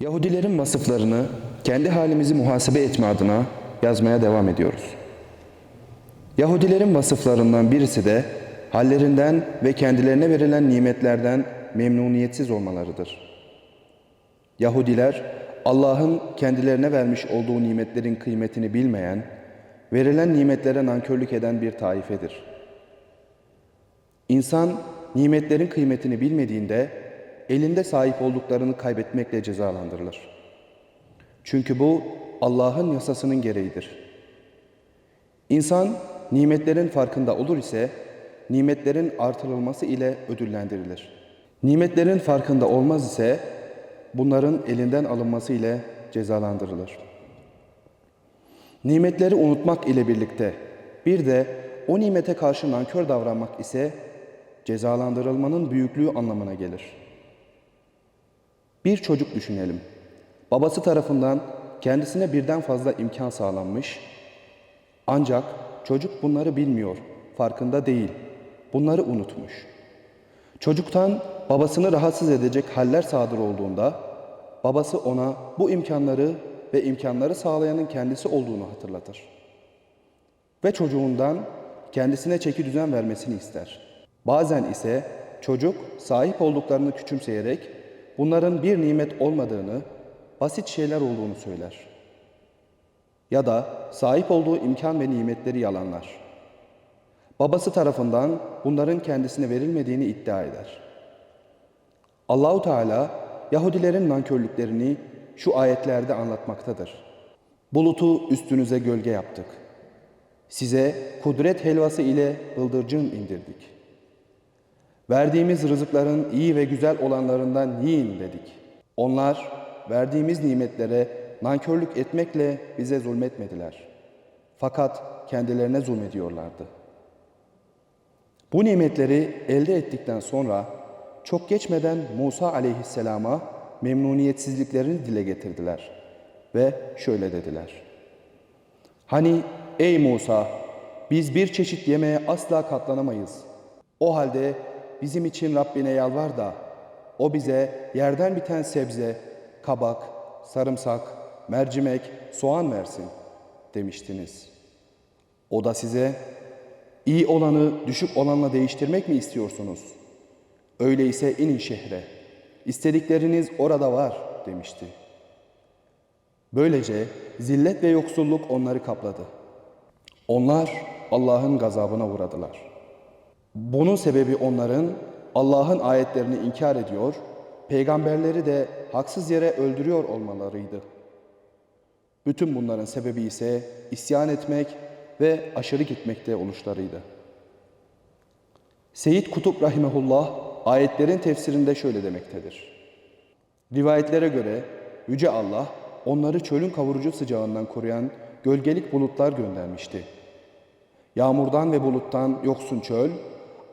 Yahudilerin vasıflarını kendi halimizi muhasebe etme adına yazmaya devam ediyoruz. Yahudilerin vasıflarından birisi de hallerinden ve kendilerine verilen nimetlerden memnuniyetsiz olmalarıdır. Yahudiler Allah'ın kendilerine vermiş olduğu nimetlerin kıymetini bilmeyen, verilen nimetlere nankörlük eden bir taifedir. İnsan nimetlerin kıymetini bilmediğinde elinde sahip olduklarını kaybetmekle cezalandırılır. Çünkü bu Allah'ın yasasının gereğidir. İnsan nimetlerin farkında olur ise nimetlerin artırılması ile ödüllendirilir. Nimetlerin farkında olmaz ise bunların elinden alınması ile cezalandırılır. Nimetleri unutmak ile birlikte bir de o nimete karşı nankör davranmak ise cezalandırılmanın büyüklüğü anlamına gelir. Bir çocuk düşünelim. Babası tarafından kendisine birden fazla imkan sağlanmış. Ancak çocuk bunları bilmiyor, farkında değil. Bunları unutmuş. Çocuktan babasını rahatsız edecek haller sadır olduğunda babası ona bu imkanları ve imkanları sağlayanın kendisi olduğunu hatırlatır. Ve çocuğundan kendisine çeki düzen vermesini ister. Bazen ise çocuk sahip olduklarını küçümseyerek bunların bir nimet olmadığını, basit şeyler olduğunu söyler. Ya da sahip olduğu imkan ve nimetleri yalanlar. Babası tarafından bunların kendisine verilmediğini iddia eder. Allahu Teala Yahudilerin nankörlüklerini şu ayetlerde anlatmaktadır. Bulutu üstünüze gölge yaptık. Size kudret helvası ile bıldırcın indirdik. Verdiğimiz rızıkların iyi ve güzel olanlarından yiyin dedik. Onlar verdiğimiz nimetlere nankörlük etmekle bize zulmetmediler. Fakat kendilerine zulmediyorlardı. Bu nimetleri elde ettikten sonra çok geçmeden Musa aleyhisselama memnuniyetsizliklerini dile getirdiler ve şöyle dediler. Hani ey Musa biz bir çeşit yemeğe asla katlanamayız. O halde bizim için Rabbine yalvar da o bize yerden biten sebze, kabak, sarımsak, mercimek, soğan versin demiştiniz. O da size iyi olanı düşük olanla değiştirmek mi istiyorsunuz? Öyleyse inin şehre. İstedikleriniz orada var demişti. Böylece zillet ve yoksulluk onları kapladı. Onlar Allah'ın gazabına uğradılar. Bunun sebebi onların Allah'ın ayetlerini inkar ediyor, peygamberleri de haksız yere öldürüyor olmalarıydı. Bütün bunların sebebi ise isyan etmek ve aşırı gitmekte oluşlarıydı. Seyyid Kutup Rahimehullah ayetlerin tefsirinde şöyle demektedir. Rivayetlere göre Yüce Allah onları çölün kavurucu sıcağından koruyan gölgelik bulutlar göndermişti. Yağmurdan ve buluttan yoksun çöl,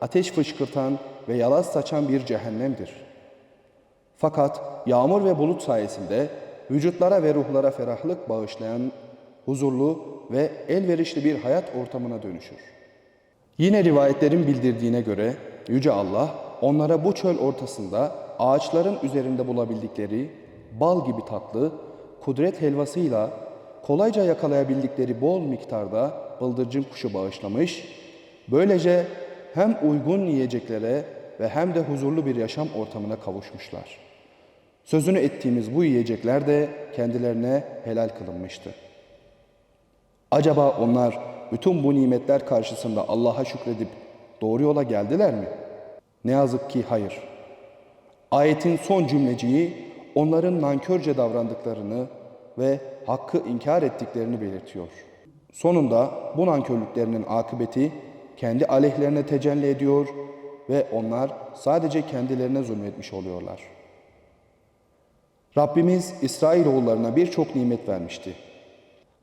ateş fışkırtan ve yalaz saçan bir cehennemdir. Fakat yağmur ve bulut sayesinde vücutlara ve ruhlara ferahlık bağışlayan huzurlu ve elverişli bir hayat ortamına dönüşür. Yine rivayetlerin bildirdiğine göre Yüce Allah onlara bu çöl ortasında ağaçların üzerinde bulabildikleri bal gibi tatlı kudret helvasıyla kolayca yakalayabildikleri bol miktarda bıldırcın kuşu bağışlamış, böylece hem uygun yiyeceklere ve hem de huzurlu bir yaşam ortamına kavuşmuşlar. Sözünü ettiğimiz bu yiyecekler de kendilerine helal kılınmıştı. Acaba onlar bütün bu nimetler karşısında Allah'a şükredip doğru yola geldiler mi? Ne yazık ki hayır. Ayetin son cümleciği onların nankörce davrandıklarını ve hakkı inkar ettiklerini belirtiyor. Sonunda bu nankörlüklerinin akıbeti kendi aleyhlerine tecelli ediyor ve onlar sadece kendilerine zulmetmiş oluyorlar. Rabbimiz İsrailoğullarına birçok nimet vermişti.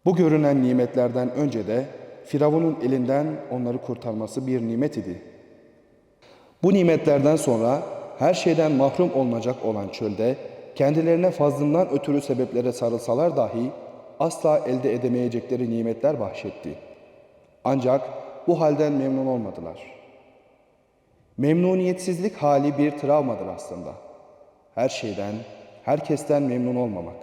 Bu görünen nimetlerden önce de Firavun'un elinden onları kurtarması bir nimet idi. Bu nimetlerden sonra her şeyden mahrum olunacak olan çölde kendilerine fazlından ötürü sebeplere sarılsalar dahi asla elde edemeyecekleri nimetler bahşetti. Ancak bu halden memnun olmadılar. Memnuniyetsizlik hali bir travmadır aslında. Her şeyden, herkesten memnun olmamak.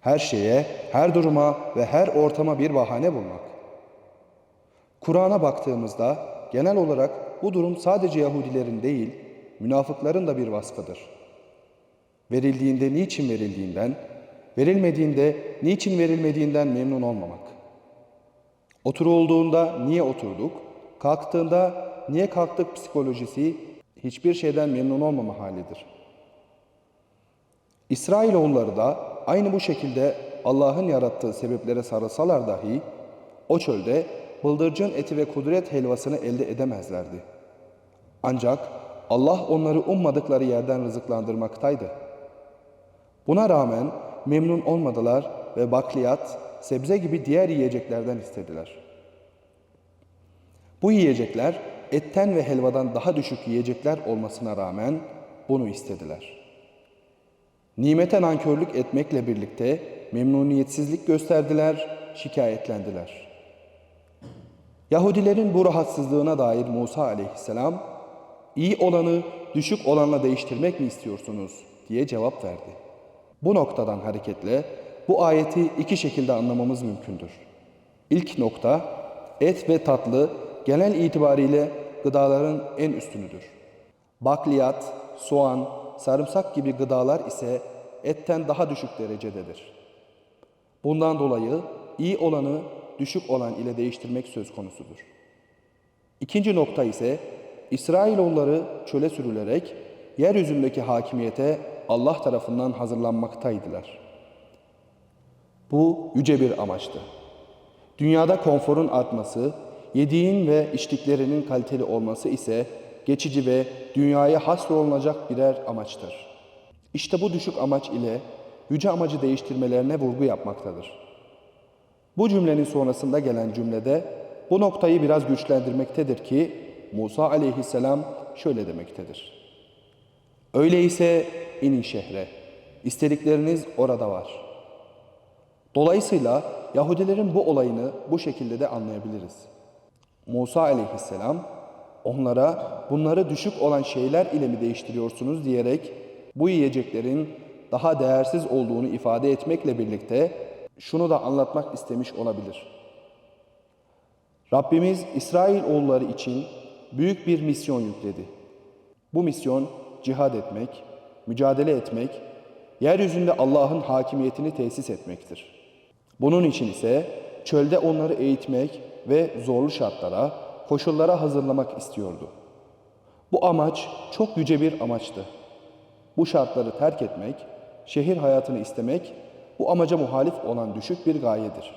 Her şeye, her duruma ve her ortama bir bahane bulmak. Kur'an'a baktığımızda genel olarak bu durum sadece Yahudilerin değil, münafıkların da bir vasfıdır. Verildiğinde niçin verildiğinden, verilmediğinde niçin verilmediğinden memnun olmamak. Oturulduğunda niye oturduk, kalktığında niye kalktık psikolojisi hiçbir şeyden memnun olmama halidir. İsrailoğulları da aynı bu şekilde Allah'ın yarattığı sebeplere sarılsalar dahi o çölde bıldırcın eti ve kudret helvasını elde edemezlerdi. Ancak Allah onları ummadıkları yerden rızıklandırmaktaydı. Buna rağmen memnun olmadılar ve bakliyat, sebze gibi diğer yiyeceklerden istediler. Bu yiyecekler etten ve helvadan daha düşük yiyecekler olmasına rağmen bunu istediler. Nimete nankörlük etmekle birlikte memnuniyetsizlik gösterdiler, şikayetlendiler. Yahudilerin bu rahatsızlığına dair Musa aleyhisselam, iyi olanı düşük olanla değiştirmek mi istiyorsunuz diye cevap verdi. Bu noktadan hareketle bu ayeti iki şekilde anlamamız mümkündür. İlk nokta, et ve tatlı genel itibariyle gıdaların en üstünüdür. Bakliyat, soğan, sarımsak gibi gıdalar ise etten daha düşük derecededir. Bundan dolayı iyi olanı düşük olan ile değiştirmek söz konusudur. İkinci nokta ise İsrailoğulları çöle sürülerek yeryüzündeki hakimiyete Allah tarafından hazırlanmaktaydılar. Bu yüce bir amaçtı. Dünyada konforun artması, yediğin ve içtiklerinin kaliteli olması ise geçici ve dünyaya hasrolunacak birer amaçtır. İşte bu düşük amaç ile yüce amacı değiştirmelerine vurgu yapmaktadır. Bu cümlenin sonrasında gelen cümlede bu noktayı biraz güçlendirmektedir ki Musa aleyhisselam şöyle demektedir. Öyleyse inin şehre. İstedikleriniz orada var. Dolayısıyla Yahudilerin bu olayını bu şekilde de anlayabiliriz. Musa aleyhisselam onlara bunları düşük olan şeyler ile mi değiştiriyorsunuz diyerek bu yiyeceklerin daha değersiz olduğunu ifade etmekle birlikte şunu da anlatmak istemiş olabilir. Rabbimiz İsrail oğulları için büyük bir misyon yükledi. Bu misyon cihad etmek, mücadele etmek, yeryüzünde Allah'ın hakimiyetini tesis etmektir. Bunun için ise çölde onları eğitmek ve zorlu şartlara, koşullara hazırlamak istiyordu. Bu amaç çok yüce bir amaçtı. Bu şartları terk etmek, şehir hayatını istemek, bu amaca muhalif olan düşük bir gayedir.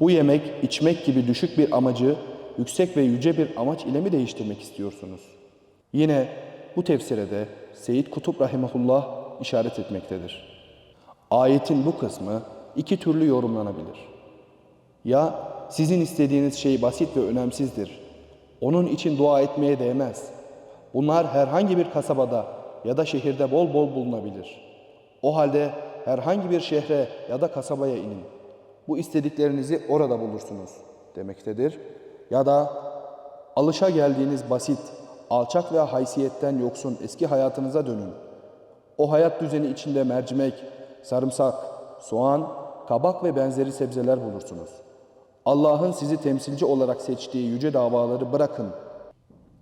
Bu yemek, içmek gibi düşük bir amacı yüksek ve yüce bir amaç ile mi değiştirmek istiyorsunuz? Yine bu tefsire Seyyid Kutup Rahimahullah işaret etmektedir. Ayetin bu kısmı iki türlü yorumlanabilir. Ya sizin istediğiniz şey basit ve önemsizdir. Onun için dua etmeye değmez. Bunlar herhangi bir kasabada ya da şehirde bol bol bulunabilir. O halde herhangi bir şehre ya da kasabaya inin. Bu istediklerinizi orada bulursunuz demektedir. Ya da alışa geldiğiniz basit, alçak ve haysiyetten yoksun eski hayatınıza dönün. O hayat düzeni içinde mercimek, sarımsak, soğan, kabak ve benzeri sebzeler bulursunuz. Allah'ın sizi temsilci olarak seçtiği yüce davaları bırakın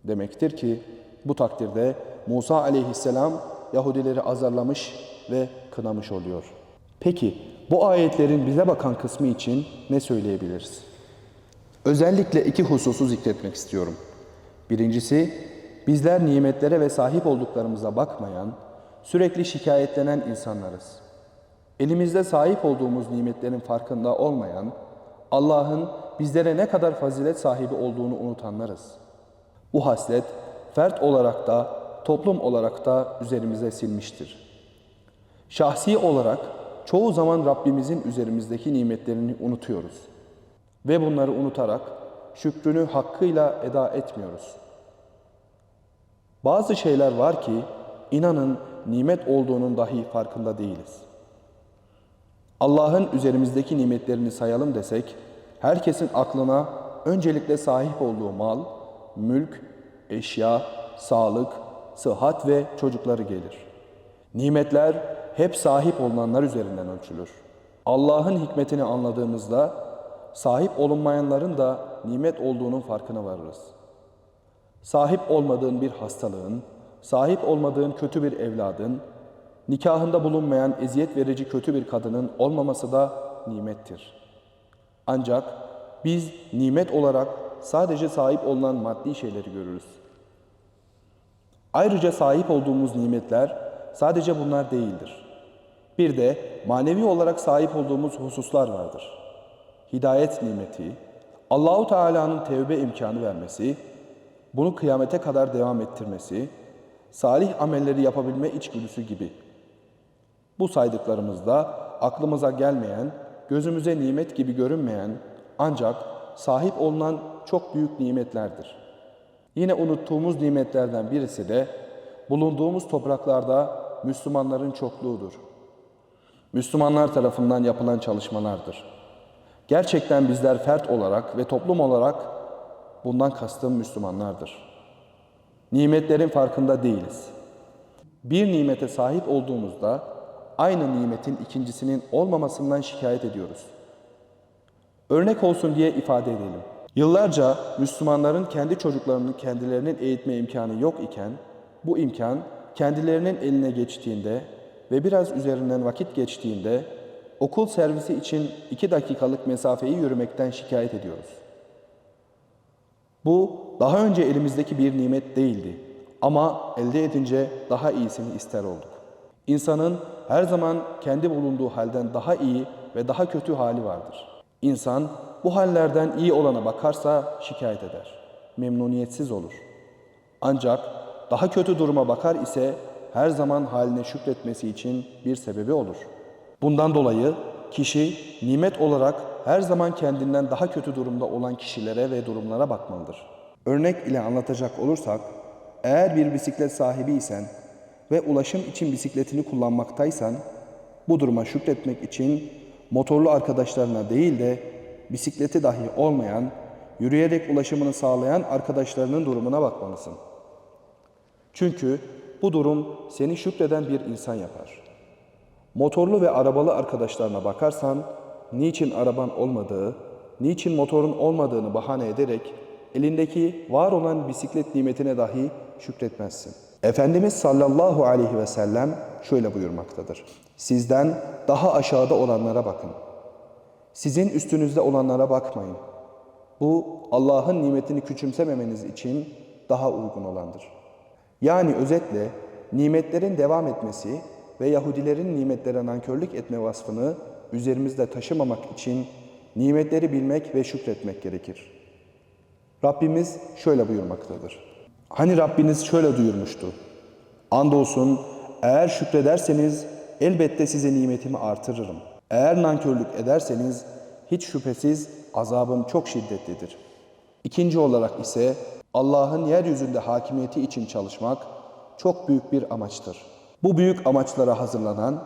demektir ki bu takdirde Musa aleyhisselam Yahudileri azarlamış ve kınamış oluyor. Peki bu ayetlerin bize bakan kısmı için ne söyleyebiliriz? Özellikle iki hususu zikretmek istiyorum. Birincisi, bizler nimetlere ve sahip olduklarımıza bakmayan, sürekli şikayetlenen insanlarız. Elimizde sahip olduğumuz nimetlerin farkında olmayan, Allah'ın bizlere ne kadar fazilet sahibi olduğunu unutanlarız. Bu haslet fert olarak da toplum olarak da üzerimize silmiştir. Şahsi olarak çoğu zaman Rabbimizin üzerimizdeki nimetlerini unutuyoruz. Ve bunları unutarak şükrünü hakkıyla eda etmiyoruz. Bazı şeyler var ki inanın nimet olduğunun dahi farkında değiliz. Allah'ın üzerimizdeki nimetlerini sayalım desek, herkesin aklına öncelikle sahip olduğu mal, mülk, eşya, sağlık, sıhhat ve çocukları gelir. Nimetler hep sahip olunanlar üzerinden ölçülür. Allah'ın hikmetini anladığımızda sahip olunmayanların da nimet olduğunun farkına varırız. Sahip olmadığın bir hastalığın, sahip olmadığın kötü bir evladın, nikahında bulunmayan eziyet verici kötü bir kadının olmaması da nimettir. Ancak biz nimet olarak sadece sahip olunan maddi şeyleri görürüz. Ayrıca sahip olduğumuz nimetler sadece bunlar değildir. Bir de manevi olarak sahip olduğumuz hususlar vardır. Hidayet nimeti, Allahu Teala'nın tevbe imkanı vermesi, bunu kıyamete kadar devam ettirmesi, salih amelleri yapabilme içgüdüsü gibi. Bu saydıklarımızda aklımıza gelmeyen, gözümüze nimet gibi görünmeyen ancak sahip olunan çok büyük nimetlerdir. Yine unuttuğumuz nimetlerden birisi de bulunduğumuz topraklarda Müslümanların çokluğudur. Müslümanlar tarafından yapılan çalışmalardır. Gerçekten bizler fert olarak ve toplum olarak bundan kastım Müslümanlardır. Nimetlerin farkında değiliz. Bir nimete sahip olduğumuzda aynı nimetin ikincisinin olmamasından şikayet ediyoruz. Örnek olsun diye ifade edelim. Yıllarca Müslümanların kendi çocuklarını kendilerinin eğitme imkanı yok iken bu imkan kendilerinin eline geçtiğinde ve biraz üzerinden vakit geçtiğinde okul servisi için iki dakikalık mesafeyi yürümekten şikayet ediyoruz. Bu daha önce elimizdeki bir nimet değildi ama elde edince daha iyisini ister olduk. İnsanın her zaman kendi bulunduğu halden daha iyi ve daha kötü hali vardır. İnsan bu hallerden iyi olana bakarsa şikayet eder. Memnuniyetsiz olur. Ancak daha kötü duruma bakar ise her zaman haline şükretmesi için bir sebebi olur. Bundan dolayı kişi nimet olarak her zaman kendinden daha kötü durumda olan kişilere ve durumlara bakmalıdır. Örnek ile anlatacak olursak, eğer bir bisiklet sahibiysen ve ulaşım için bisikletini kullanmaktaysan, bu duruma şükretmek için motorlu arkadaşlarına değil de bisikleti dahi olmayan, yürüyerek ulaşımını sağlayan arkadaşlarının durumuna bakmalısın. Çünkü bu durum seni şükreden bir insan yapar. Motorlu ve arabalı arkadaşlarına bakarsan, niçin araban olmadığı, niçin motorun olmadığını bahane ederek elindeki var olan bisiklet nimetine dahi şükretmezsin. Efendimiz sallallahu aleyhi ve sellem şöyle buyurmaktadır. Sizden daha aşağıda olanlara bakın. Sizin üstünüzde olanlara bakmayın. Bu Allah'ın nimetini küçümsememeniz için daha uygun olandır. Yani özetle nimetlerin devam etmesi ve Yahudilerin nimetlere nankörlük etme vasfını üzerimizde taşımamak için nimetleri bilmek ve şükretmek gerekir. Rabbimiz şöyle buyurmaktadır. Hani Rabbiniz şöyle duyurmuştu. Andolsun eğer şükrederseniz elbette size nimetimi artırırım. Eğer nankörlük ederseniz hiç şüphesiz azabım çok şiddetlidir. İkinci olarak ise Allah'ın yeryüzünde hakimiyeti için çalışmak çok büyük bir amaçtır. Bu büyük amaçlara hazırlanan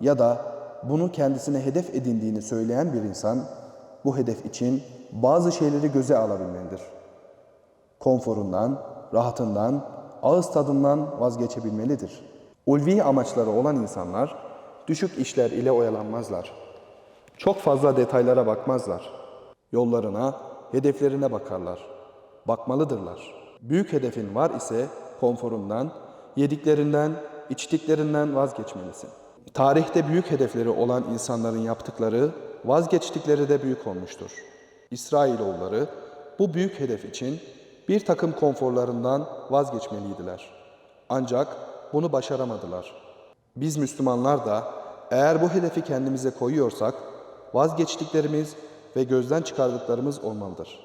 ya da bunu kendisine hedef edindiğini söyleyen bir insan bu hedef için bazı şeyleri göze alabilmelidir. Konforundan, rahatından, ağız tadından vazgeçebilmelidir. Ulvi amaçları olan insanlar düşük işler ile oyalanmazlar. Çok fazla detaylara bakmazlar. Yollarına, hedeflerine bakarlar. Bakmalıdırlar. Büyük hedefin var ise konforundan, yediklerinden, içtiklerinden vazgeçmelisin. Tarihte büyük hedefleri olan insanların yaptıkları, vazgeçtikleri de büyük olmuştur. İsrailoğulları bu büyük hedef için bir takım konforlarından vazgeçmeliydiler. Ancak bunu başaramadılar. Biz Müslümanlar da eğer bu hedefi kendimize koyuyorsak vazgeçtiklerimiz ve gözden çıkardıklarımız olmalıdır.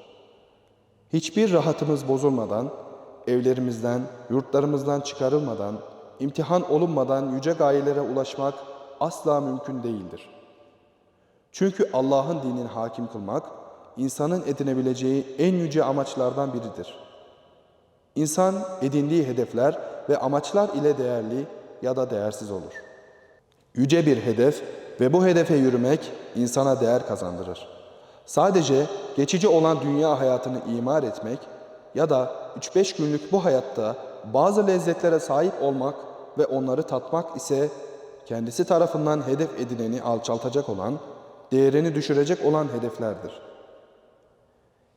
Hiçbir rahatımız bozulmadan, evlerimizden, yurtlarımızdan çıkarılmadan, imtihan olunmadan yüce gayelere ulaşmak asla mümkün değildir. Çünkü Allah'ın dinini hakim kılmak, insanın edinebileceği en yüce amaçlardan biridir. İnsan edindiği hedefler ve amaçlar ile değerli ya da değersiz olur. Yüce bir hedef ve bu hedefe yürümek insana değer kazandırır. Sadece geçici olan dünya hayatını imar etmek ya da 3-5 günlük bu hayatta bazı lezzetlere sahip olmak ve onları tatmak ise kendisi tarafından hedef edileni alçaltacak olan, değerini düşürecek olan hedeflerdir.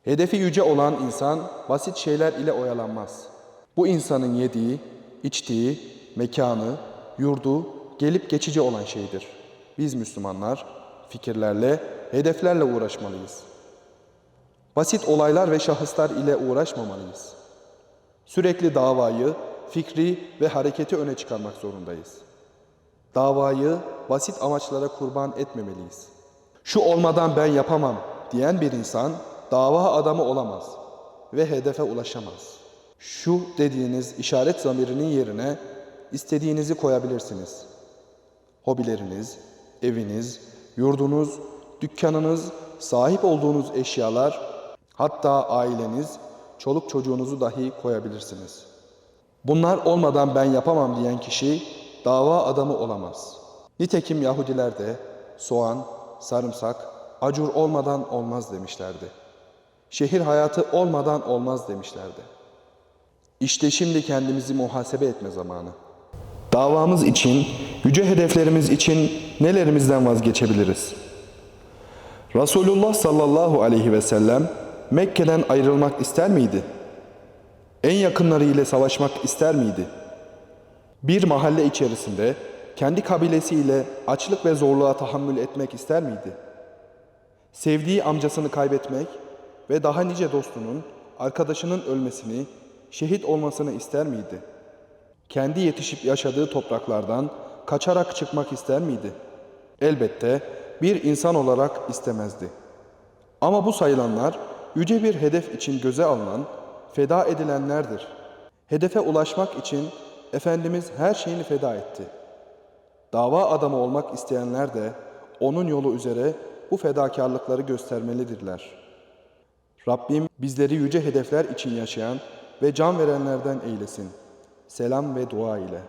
Hedefi yüce olan insan basit şeyler ile oyalanmaz. Bu insanın yediği, içtiği, mekanı, yurdu gelip geçici olan şeydir. Biz Müslümanlar fikirlerle, hedeflerle uğraşmalıyız. Basit olaylar ve şahıslar ile uğraşmamalıyız. Sürekli davayı, fikri ve hareketi öne çıkarmak zorundayız. Davayı basit amaçlara kurban etmemeliyiz. Şu olmadan ben yapamam diyen bir insan dava adamı olamaz ve hedefe ulaşamaz. Şu dediğiniz işaret zamirinin yerine istediğinizi koyabilirsiniz. Hobileriniz, eviniz, yurdunuz, dükkanınız, sahip olduğunuz eşyalar, hatta aileniz, çoluk çocuğunuzu dahi koyabilirsiniz. Bunlar olmadan ben yapamam diyen kişi dava adamı olamaz. Nitekim Yahudiler de soğan, sarımsak, acur olmadan olmaz demişlerdi. Şehir hayatı olmadan olmaz demişlerdi. İşte şimdi kendimizi muhasebe etme zamanı. Davamız için, yüce hedeflerimiz için nelerimizden vazgeçebiliriz? Resulullah sallallahu aleyhi ve sellem Mekke'den ayrılmak ister miydi? En yakınları ile savaşmak ister miydi? Bir mahalle içerisinde kendi kabilesiyle açlık ve zorluğa tahammül etmek ister miydi? Sevdiği amcasını kaybetmek ve daha nice dostunun, arkadaşının ölmesini, şehit olmasını ister miydi? Kendi yetişip yaşadığı topraklardan kaçarak çıkmak ister miydi? Elbette bir insan olarak istemezdi. Ama bu sayılanlar yüce bir hedef için göze alınan, feda edilenlerdir. Hedefe ulaşmak için Efendimiz her şeyini feda etti. Dava adamı olmak isteyenler de onun yolu üzere bu fedakarlıkları göstermelidirler. Rabbim bizleri yüce hedefler için yaşayan ve can verenlerden eylesin. Selam ve dua ile.